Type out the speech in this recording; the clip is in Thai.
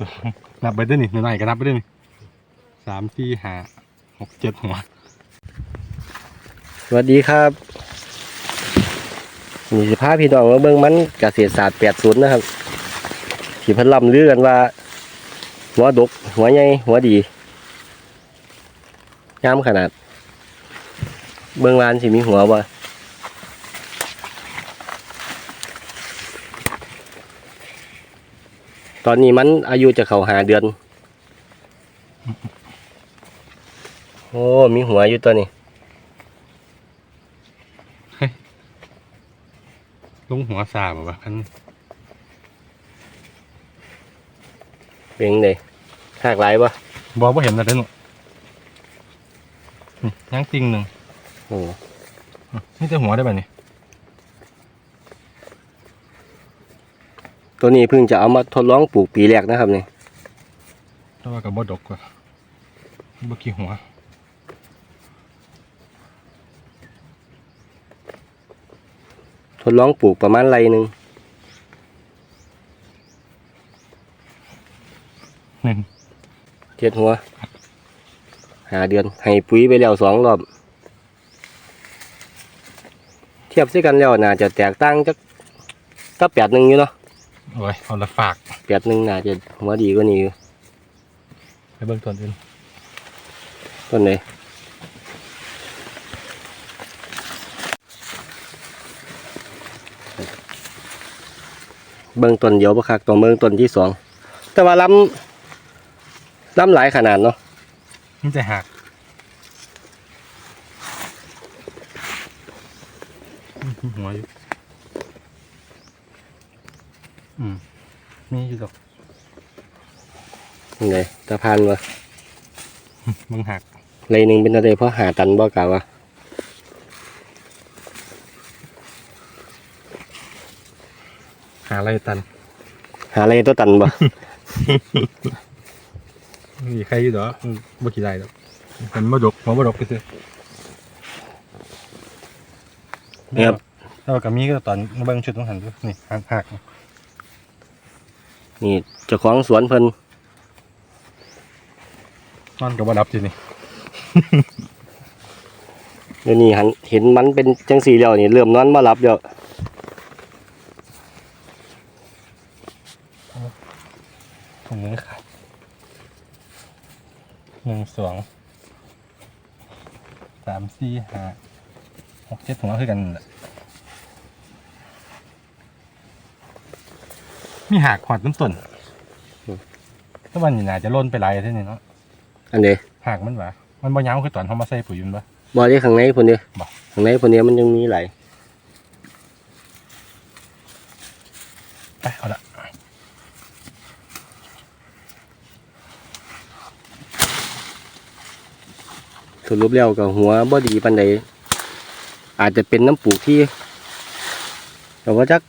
สองนับไปด้วยนี่หน่อยๆก็นับไปด้วยนี่สามสี่ห้าหกเจ็ดหัวสวัสดีครับนี่สิพาพี่น้องมาเบิ่งมันเกษตรศาสตร์80นย์นะครับที่พิ่นล่ำลือกันว่า หัวดก หัวใหญ่หัวดีงามขนาด เบิ่งลานสิมีหัวบ่ ตอนนี้มันอายุจะเข้าหาเดือน โอ้ มีหัวอยู่ตัวนี้ลุงหัวสาบอะพันเป็นไงหากหลายบ่บอกว่าเห็นอะไรหนูนี่ยังจริงหนึ่งโอ้นี่จะหัวได้แบบนี้ ตัวนี้เพิ่งจะเอามาทดลองปลูกปีแรกนะครับนี่แต่ว่ากับบดกกว่าบ่กี่หัวทดลองปลูกประมาณไรหนึ่งหนึ่งเจ็ดหัวหาเดือนให้ปุ๋ยไปแล้วสองรอบ เทียบซิกันแล้วน่าจะแตกต่างจักก็แปดหนึ่งอยู่เนาะ โอ้ยเอาละฝากแปดหนึ่งน่าจะหัวดีกว่านี้อยู่ไปเบิ่งต้นอื่นต้นไหนเบิ่งต้นเดียวบ่คักต้องเบิ่งต้นที่สองแต่ว่าล้ำล้ำหลายขนาดเนาะนี่จะหักมีหัวอยู่ อืมมีอยู่ดอกยังไงตะพานวะมึงหักไรหนึ่งเป็นอะไรเพราะหาตันบ่กล่าววะหาอะไรตัน หาอะไรตัวตันบ่ มีใครอยู่ดอกมันบ่กี่ได้ดอกมันบ่ดกหัวบ่ดกไปซื้อเนี่ยครับถ้าว่ากับมีก็ตอนมาเบิ่งชุดต้องหันดูนี่หักหัก นี่เจ้าของสวนเพิ่นนอนกับบ่รับทีนี่ เดี๋ยวนี้หันเห็นมันเป็นจังสีแล้วนี่เริ่มนอนมาหลับแล้วถุงมือขาดหนึ่งสองสามสี่ห้าหกเจ็ดถุงคือกัน นั่นแหละมีหักหอดต้นต้นถ้าวันนี้น่าจะล่นไปหลายเท่านี้เนาะอันเดหักมันหวะมันบ่ยาวคือตอนเขามาใส่ปุ๋ยมันปะบ่ได้ข้างในพุ่นเด้บ่ข้างในพุ่นเนี้มันยังมีหลายไปเอาละสรุปแล้วก็หัวบ่ดีปานใดอาจจะเป็นน้ำปลูกที่แต่ว่าจัก